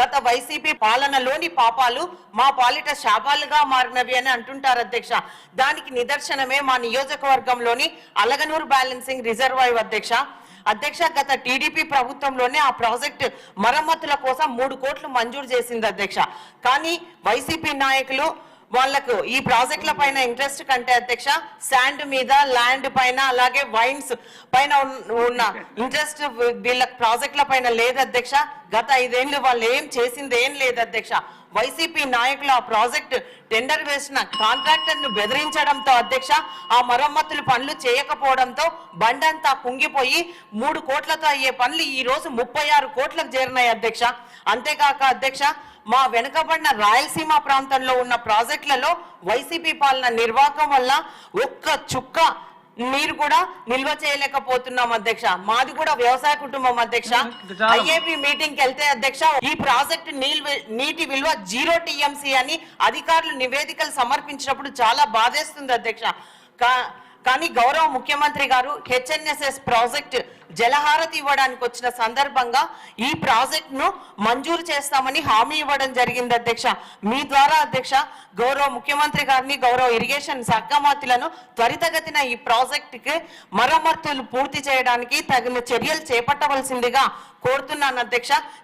గత వైసీపీ పాలనలోని పాపాలు మా పాలిట శాపాలుగా మారినవి అని అంటుంటారు అధ్యక్ష. దానికి నిదర్శనమే మా నియోజకవర్గంలోని అలగనూరు బ్యాలెన్సింగ్ రిజర్వాయర్ అధ్యక్ష. అధ్యక్ష గత టీడీపీ ప్రభుత్వంలోనే ఆ ప్రాజెక్ట్ మరమ్మతుల కోసం మూడు కోట్లు మంజూరు చేసింది అధ్యక్ష. కానీ వైసీపీ నాయకులు వాళ్ళకు ఈ ప్రాజెక్టుల పైన ఇంట్రెస్ట్ కంటే అధ్యక్ష శాండ్ మీద ల్యాండ్ పైన అలాగే వైన్స్ పైన ఉన్న- ఉన్న ఇంట్రెస్ట్ వీళ్ళ ప్రాజెక్టుల పైన లేదు అధ్యక్ష. గత ఐదేళ్ళు వాళ్ళు ఏం చేసింది ఏం లేదు అధ్యక్ష. వైసీపీ నాయకులు ఆ ప్రాజెక్ట్ టెండర్ వేసిన కాంట్రాక్టర్ను బెదిరించడంతో అధ్యక్ష ఆ మరమ్మతులు పనులు చేయకపోవడంతో బండంతా కుంగిపోయి మూడు కోట్లతో అయ్యే పనులు ఈ రోజు ముప్పై ఆరు కోట్లకు చేరినాయి అధ్యక్ష. అంతేకాక అధ్యక్ష మా వెనుకబడిన రాయలసీమ ప్రాంతంలో ఉన్న ప్రాజెక్టులలో వైసీపీ పాలన నిర్వాహకం వల్ల ఒక్క చుక్క నీరు కూడా నిల్వ చేయలేకపోతున్నాం అధ్యక్ష. మాది కూడా వ్యవసాయ కుటుంబం అధ్యక్ష. ఐఏపీ మీటింగ్కి వెళ్తే అధ్యక్ష ఈ ప్రాజెక్టు నీల్- నీటి విలువ జీరో టీఎంసీ అని అధికారులు నివేదికలు సమర్పించినప్పుడు చాలా బాధేస్తుంది అధ్యక్ష. కానీ గౌరవ ముఖ్యమంత్రి గారు హెచ్ఎన్ఎస్ఎస్ ప్రాజెక్ట్ జలహారతి ఇవ్వడానికి వచ్చిన సందర్భంగా ఈ ప్రాజెక్ట్ను మంజూరు చేస్తామని హామీ ఇవ్వడం జరిగింది అధ్యక్ష. మీ ద్వారా అధ్యక్ష గౌరవ ముఖ్యమంత్రి గారిని గౌరవ ఇరిగేషన్ సగ్గమాతులను త్వరితగతిన ఈ ప్రాజెక్ట్కి మరమ్మతులు పూర్తి చేయడానికి తగిన చర్యలు చేపట్టవలసిందిగా కోరుతున్నాను అధ్యక్ష.